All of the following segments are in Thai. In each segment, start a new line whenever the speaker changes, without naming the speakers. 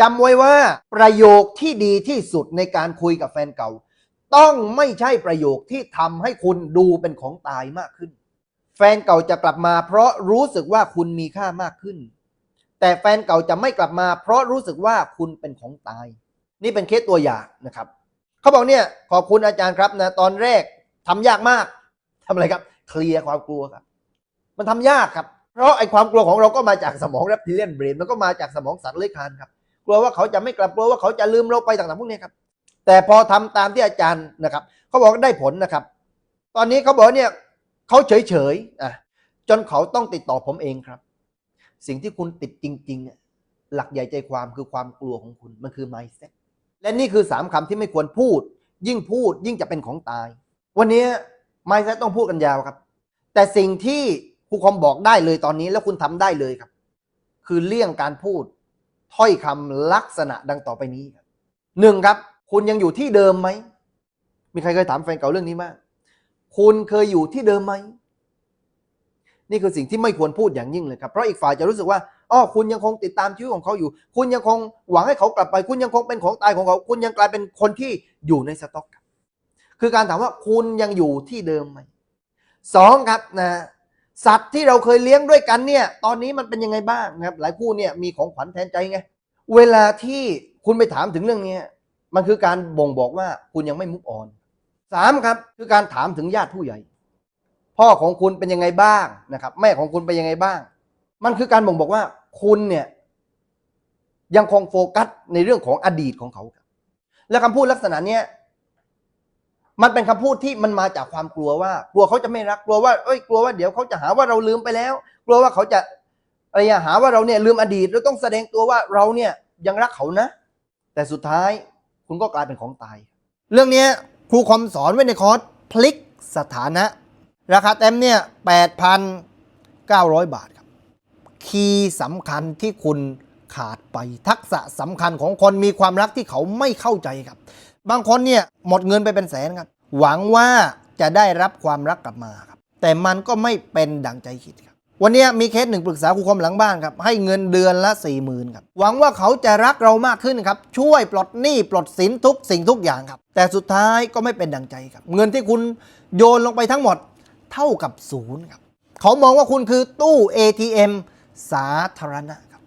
จำไว้ว่าประโยคที่ดีที่สุดในการคุยกับแฟนเก่า ต้องไม่ใช่ประโยคที่ทำให้คุณดูเป็นของตายมากขึ้น แฟนเก่าจะกลับมา เพราะรู้สึกว่าคุณมีค่ามากขึ้น แต่แฟนเก่าจะไม่กลับมา เพราะรู้สึกว่าคุณเป็นของตาย นี่เป็นเคสตัวอย่างนะครับเขาบอกเนี่ยขอบคุณอาจารย์ครับนะตอนแรกทำยากมากทำอะไรครับ เคลียร์ความกลัวครับ มันทำยากครับ เพราะไอ้ความกลัวของเราก็มาจากสมองแรปทิเลียนเบรนมันก็มาจากสมองสัตว์เลื้อยคลานครับ กลัวว่าเขาจะไม่กลับกลัวว่าเขาจะลืมเราไปต่างๆพวกนี้ครับ แต่พอทำตามที่อาจารย์นะครับเขาบอกได้ผลนะครับ ตอนนี้เขาบอกเนี่ยเขาเฉยๆอะจนเขาต้องติดต่อผมเองครับ สิ่งที่คุณติดจริงๆอะหลักใหญ่ใจความคือความกลัวของคุณมันคือ mindset และนี่คือสามคำที่ไม่ควรพูด ยิ่งพูดยิ่งจะเป็นของตาย วันนี้ mindset ต้องพูดกันยาวครับ แต่สิ่งที่ครูคอมบอกได้เลยตอนนี้แล้วคุณทำได้เลยครับ คือเลี่ยงการพูด ถ้อยคำลักษณะดังต่อไปนี้หนึ่งครับ คุณยังอยู่ที่เดิมไหม มีใครเคยถามแฟนเก่าเรื่องนี้มาก คุณเคยอยู่ที่เดิมไหม นี่คือสิ่งที่ไม่ควรพูดอย่างยิ่งเลยครับ เพราะอีกฝ่ายจะรู้สึกว่าอ๋อคุณยังคงติดตามชีวิตของเขาอยู่ คุณยังคงหวังให้เขากลับไป คุณยังคงเป็นของตายของเขา คุณยังกลายเป็นคนที่อยู่ในสต็อกครับคือการถามว่าคุณยังอยู่ที่เดิมไหมสองครับนะ สัตว์ที่เราเคยเลี้ยงด้วยกันเนี่ย ตอนนี้มันเป็นยังไงบ้างนะครับ หลายคู่เนี่ยมีของขวัญแทนใจไง เวลาที่คุณไปถามถึงเรื่องนี้มันคือการบ่งบอกว่าคุณยังไม่มุกออนสามครับคือการถามถึงญาติผู้ใหญ่ พ่อของคุณเป็นยังไงบ้างนะครับ แม่ของคุณเป็นยังไงบ้าง มันคือการบ่งบอกว่าคุณเนี่ยยังคงโฟกัสในเรื่องของอดีตของเขา และคำพูดลักษณะเนี้ย มันเป็นคำพูดที่มันมาจากความกลัวว่า กลัวเขาจะไม่รักกลัวว่าเอ้ยกลัวว่าเดี๋ยวเขาจะหาว่าเราลืมไปแล้ว กลัวว่าเขาจะอะไรอะหาว่าเราเนี่ยลืมอดีตแล้วต้องแสดงตัวว่าเราเนี่ยยังรักเขานะ แต่สุดท้ายคุณก็กลายเป็นของตาย เรื่องนี้ครูคอมสอนไว้ในคอร์สพลิกสถานะ ราคาเต็มเนี่ย8,900 บาทครับ คีย์สำคัญที่คุณขาดไปทักษะสำคัญของคนมีความรักที่เขาไม่เข้าใจครับ บางคนเนี่ยหมดเงินไปเป็นแสนครับ หวังว่าจะได้รับความรักกลับมาครับ แต่มันก็ไม่เป็นดังใจคิดครับ วันนี้มีเคสหนึ่งปรึกษาครูคมหลังบ้านครับ ให้เงินเดือนละ4ี่หมื่นครับ หวังว่าเขาจะรักเรามากขึ้นครับ ช่วยปลดหนี้ปลดสินทุกสิ่งทุกอย่างครับ แต่สุดท้ายก็ไม่เป็นดังใจครับ เงินที่คุณโยนลงไปทั้งหมดเท่ากับศูนย์ครับ เขามองว่าคุณคือตู้ ATM สาธารณะครับ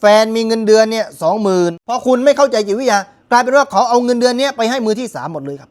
แฟนมีเงินเดือนเนี่ยสองหมื่นพอคุณไม่เข้าใจจิตวิทยากลายเป็นว่าเขาเอาเงินเดือนเนี้ยไปให้มือที่ 3 หมดเลยครับ